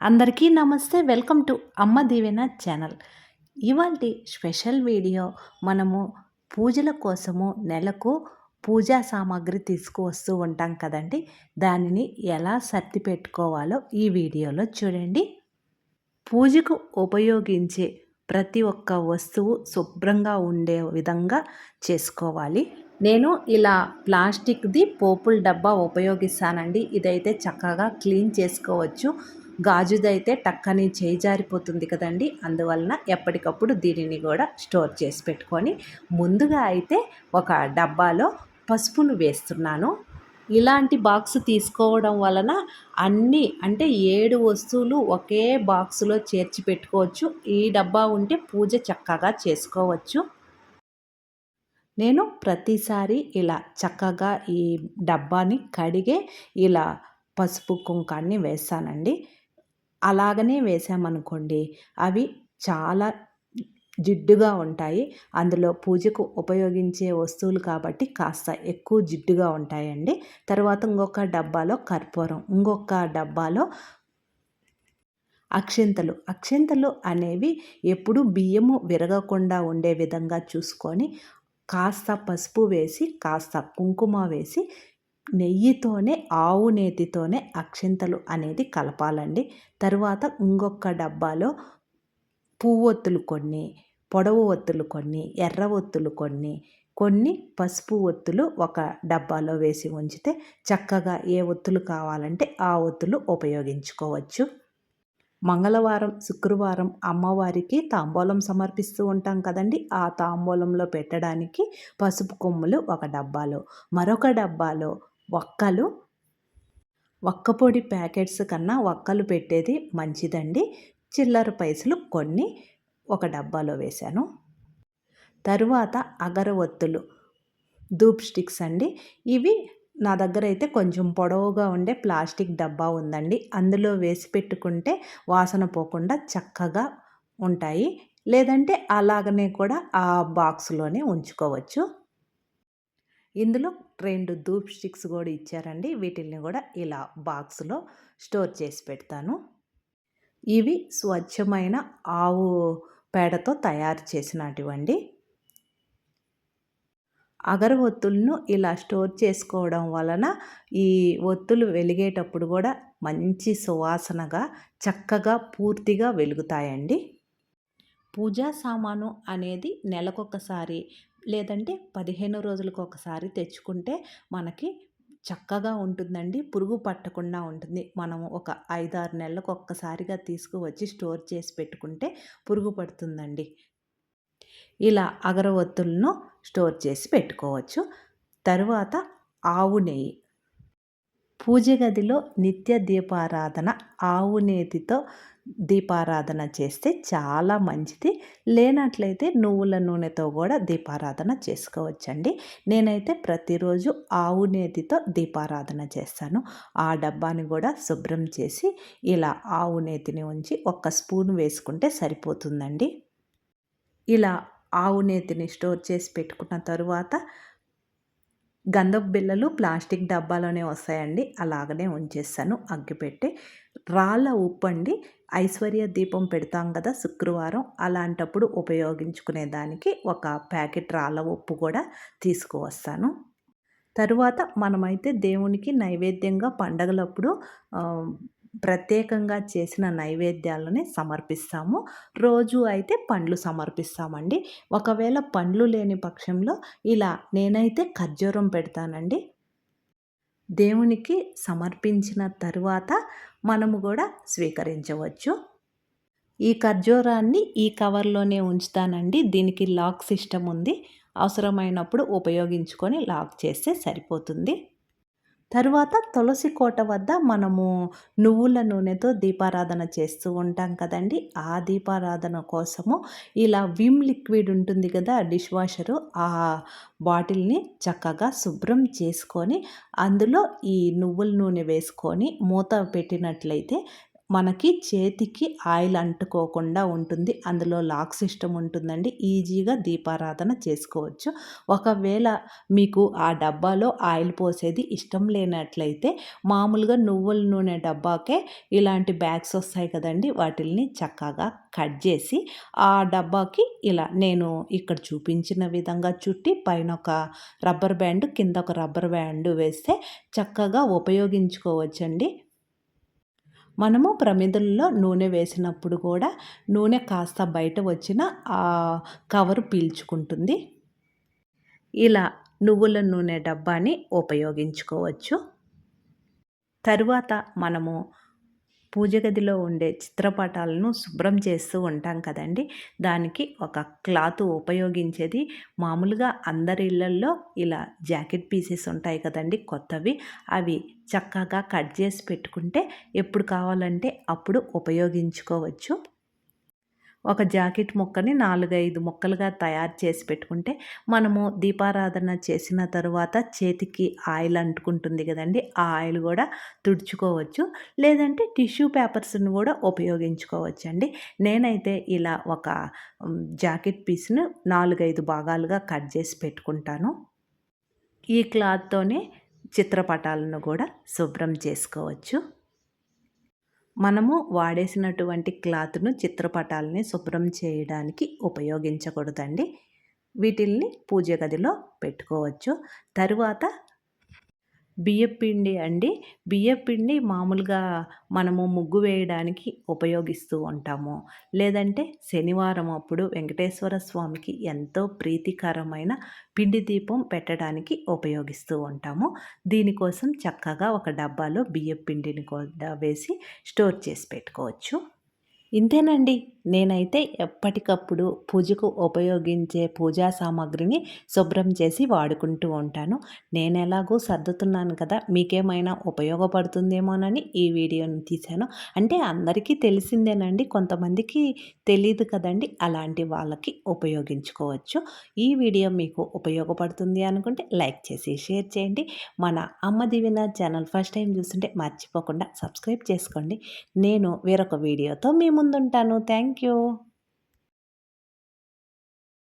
అందరికీ నమస్తే. Welcome to Amma Deevena channel. ఇవాళ స్పెషల్ వీడియో మనము పూజల కోసము నెలకు పూజా సామాగ్రి తీసుకువస్తూ ఉంటాం కదండి. దానిని ఎలా సర్ది పెట్టుకోవాలో ఈ వీడియోలో చూడండి. పూజకు ఉపయోగించే ప్రతి ఒక్క వస్తువు శుభ్రంగా ఉండే విధంగా చేసుకోవాలి. నేను ఇలా ప్లాస్టిక్ది పోపుల డబ్బా ఉపయోగిస్తానండి. ఇదైతే చక్కగా క్లీన్ చేసుకోవచ్చు. గాజుదైతే టక్కని చేయి జారిపోతుంది కదండి. అందువలన ఎప్పటికప్పుడు దీనిని కూడా స్టోర్ చేసి పెట్టుకొని ముందుగా అయితే ఒక డబ్బాలో పసుపును వేస్తున్నాను. ఇలాంటి బాక్స్ తీసుకోవడం వలన అన్నీ అంటే ఏడు వస్తువులు ఒకే బాక్సులో చేర్చి పెట్టుకోవచ్చు. ఈ డబ్బా ఉంటే పూజ చక్కగా చేసుకోవచ్చు. నేను ప్రతిసారి ఇలా చక్కగా ఈ డబ్బాని కడిగే ఇలా పసుపు కుంకాన్ని వేస్తానండి. అలాగనే వేసామనుకోండి అవి చాలా జిడ్డుగా ఉంటాయి. అందులో పూజకు ఉపయోగించే వస్తువులు కాబట్టి కాస్త ఎక్కువ జిడ్డుగా ఉంటాయండి. తర్వాత ఇంకొక డబ్బాలో కర్పూరం ఇంకొక డబ్బాలో అక్షింతలు. అక్షింతలు అనేవి ఎప్పుడు బియ్యము విరగకుండా ఉండే విధంగా చూసుకొని కాస్త పసుపు వేసి కాస్త కుంకుమ వేసి నెయ్యితోనే ఆవు నేతితోనే అక్షింతలు అనేది కలపాలండి. తరువాత ఇంకొక డబ్బాలో పువ్వొత్తులు కొన్ని పొడవు ఒత్తులు కొన్ని ఎర్ర ఒత్తులు కొన్ని కొన్ని పసుపు ఒత్తులు ఒక డబ్బాలో వేసి ఉంచితే చక్కగా ఏ ఒత్తులు కావాలంటే ఆ ఒత్తులు ఉపయోగించుకోవచ్చు. మంగళవారం శుక్రవారం అమ్మవారికి తాంబూలం సమర్పిస్తూ ఉంటాం కదండి. ఆ తాంబూలంలో పెట్టడానికి పసుపు కొమ్ములు ఒక డబ్బాలో మరొక డబ్బాలో ఒక్కలు ఒక్కపొడి ప్యాకెట్స్ కన్నా ఒక్కలు పెట్టేది మంచిదండి. చిల్లర పైసలు కొన్ని ఒక డబ్బాలో వేశాను. తరువాత అగరవత్తులు ధూప్ స్టిక్స్ అండి. ఇవి నా దగ్గర అయితే కొంచెం పొడవుగా ఉండే ప్లాస్టిక్ డబ్బా ఉందండి. అందులో వేసి పెట్టుకుంటే వాసన పోకుండా చక్కగా ఉంటాయి. లేదంటే అలాగనే కూడా ఆ బాక్స్లోనే ఉంచుకోవచ్చు. ఇందులో రెండు ధూప్ స్టిక్స్ కూడా ఇచ్చారండి. వీటిల్ని కూడా ఇలా బాక్స్లో స్టోర్ చేసి పెడతాను. ఇవి స్వచ్ఛమైన ఆవు పేడతో తయారు చేసినటువంటి అగరవత్తులను ఇలా స్టోర్ చేసుకోవడం వలన ఈ ఒత్తులు వెలిగేటప్పుడు కూడా మంచి సువాసనగా చక్కగా పూర్తిగా వెలుగుతాయండి. పూజా సామాను అనేది నెలకొకసారి లేదంటే పదిహేను రోజులకు ఒకసారి తెచ్చుకుంటే మనకి చక్కగా ఉంటుందండి. పురుగు పట్టకుండా ఉంటుంది. మనం ఒక ఐదారు నెలలకు ఒక్కసారిగా తీసుకువచ్చి స్టోర్ చేసి పెట్టుకుంటే పురుగు పడుతుందండి. ఇలా అగరవత్తులను స్టోర్ చేసి పెట్టుకోవచ్చు. తరువాత ఆవు నెయ్యి. పూజ గదిలో నిత్య దీపారాధన ఆవు నేతితో దీపారాధన చేస్తే చాలా మంచిది. లేనట్లయితే నువ్వుల నూనెతో కూడా దీపారాధన చేసుకోవచ్చండి. నేనైతే ప్రతిరోజు ఆవు నేతితో దీపారాధన చేస్తాను. ఆ డబ్బాని కూడా శుభ్రం చేసి ఇలా ఆవు నేతిని ఉంచి ఒక్క స్పూన్ వేసుకుంటే సరిపోతుందండి. ఇలా ఆవు నేతిని స్టోర్ చేసి పెట్టుకున్న తరువాత గంధపు బిళ్ళలు ప్లాస్టిక్ డబ్బాలోనే వస్తాయండి. అలాగనే ఉంచేస్తాను. అగ్గిపెట్టి రాళ్ళ ఉప్పు అండి ఐశ్వర్య దీపం పెడతాం కదా శుక్రవారం అలాంటప్పుడు ఉపయోగించుకునే దానికి ఒక ప్యాకెట్ రాళ్ళ ఉప్పు కూడా తీసుకువస్తాను. తరువాత మనమైతే దేవునికి నైవేద్యంగా పండగలప్పుడు ప్రత్యేకంగా చేసిన నైవేద్యాలని సమర్పిస్తాము. రోజు అయితే పండ్లు సమర్పిస్తామండి. ఒకవేళ పండ్లు లేని పక్షంలో ఇలా నేనైతే ఖర్జూరం పెడతానండి. దేవునికి సమర్పించిన తరువాత మనము కూడా స్వీకరించవచ్చు. ఈ ఖర్జూరాన్ని ఈ కవర్లోనే ఉంచుతానండి. దీనికి లాక్ సిస్టమ్ ఉంది. అవసరమైనప్పుడు ఉపయోగించుకొని లాక్ చేస్తే సరిపోతుంది. తరువాత తులసి కోట వద్ద మనము నువ్వుల నూనెతో దీపారాధన చేస్తూ ఉంటాం కదండి. ఆ దీపారాధన కోసము ఇలా విమ్ లిక్విడ్ ఉంటుంది కదా డిష్ వాషరు ఆ బాటిల్ని చక్కగా శుభ్రం చేసుకొని అందులో ఈ నువ్వుల నూనె వేసుకొని మూత పెట్టినట్లయితే మనకి చేతికి ఆయిల్ అంటుకోకుండా ఉంటుంది. అందులో లాక్ సిస్టమ్ ఉంటుందండి. ఈజీగా దీపారాధన చేసుకోవచ్చు. ఒకవేళ మీకు ఆ డబ్బాలో ఆయిల్ పోసేది ఇష్టం లేనట్లయితే మామూలుగా నువ్వుల నూనె డబ్బాకే ఇలాంటి బ్యాగ్స్ వస్తాయి కదండి. వాటిల్ని చక్కగా కట్ చేసి ఆ డబ్బాకి ఇలా నేను ఇక్కడ చూపించిన విధంగా చుట్టి పైన ఒక రబ్బర్ బ్యాండ్ కింద ఒక రబ్బర్ బ్యాండ్ వేస్తే చక్కగా ఉపయోగించుకోవచ్చండి. మనము ప్రమిదల్లో నూనె వేసినప్పుడు కూడా నూనె కాస్త బయట వచ్చిన ఆ కవరు పీల్చుకుంటుంది. ఇలా నువ్వుల నూనె డబ్బాని ఉపయోగించుకోవచ్చు. తరువాత మనము పూజ గదిలో ఉండే చిత్రపటాలను శుభ్రం చేస్తూ ఉంటాం కదండి. దానికి ఒక క్లాత్ ఉపయోగించేది. మామూలుగా అందరి ఇళ్ళల్లో ఇలా జాకెట్ పీసెస్ ఉంటాయి కదండి కొత్తవి. అవి చక్కగా కట్ చేసి పెట్టుకుంటే ఎప్పుడు కావాలంటే అప్పుడు ఉపయోగించుకోవచ్చు. ఒక జాకెట్ ముక్కని నాలుగైదు ముక్కలుగా తయారు చేసి పెట్టుకుంటే మనము దీపారాధన చేసిన తరువాత చేతికి ఆయిల్ అంటుకుంటుంది కదండి ఆ ఆయిల్ కూడా తుడుచుకోవచ్చు. లేదంటే టిష్యూ పేపర్స్ని కూడా ఉపయోగించుకోవచ్చు అండి నేనైతే ఇలా ఒక జాకెట్ పీస్ను నాలుగైదు భాగాలుగా కట్ చేసి పెట్టుకుంటాను. ఈ క్లాత్తోనే చిత్రపటాలను కూడా శుభ్రం చేసుకోవచ్చు. మనము వాడేసినటువంటి క్లాత్ను చిత్రపటాలని శుభ్రం చేయడానికి ఉపయోగించకూడదండి. వీటిల్ని పూజ గదిలో పెట్టుకోవచ్చు. తరువాత బియ్యపిండి అండి. బియ్యపిండి మామూలుగా మనము ముగ్గు వేయడానికి ఉపయోగిస్తూ ఉంటాము. లేదంటే శనివారం అప్పుడు వెంకటేశ్వర స్వామికి ఎంతో ప్రీతికరమైన పిండి దీపం పెట్టడానికి ఉపయోగిస్తూ ఉంటాము. దీనికోసం చక్కగా ఒక డబ్బాలో బియ్యపిండిని కూడా వేసి స్టోర్ చేసి పెట్టుకోవచ్చు. ఇంతేనండి. నేనైతే ఎప్పటికప్పుడు పూజకు ఉపయోగించే పూజా సామాగ్రిని శుభ్రం చేసి వాడుకుంటూ ఉంటాను. నేను ఎలాగో సర్దుతున్నాను కదా మీకేమైనా ఉపయోగపడుతుందేమోనని ఈ వీడియోని తీశాను. అంటే అందరికీ తెలిసిందేనండి కొంతమందికి తెలియదు కదండి అలాంటి వాళ్ళకి ఉపయోగించుకోవచ్చు. ఈ వీడియో మీకు ఉపయోగపడుతుంది అనుకుంటే లైక్ చేసి షేర్ చేయండి. మన అమ్మ దివిన ఛానల్ ఫస్ట్ టైం చూస్తుంటే మర్చిపోకుండా సబ్స్క్రైబ్ చేసుకోండి. నేను వేరొక వీడియోతో మేము ముందుంటాను. Thank you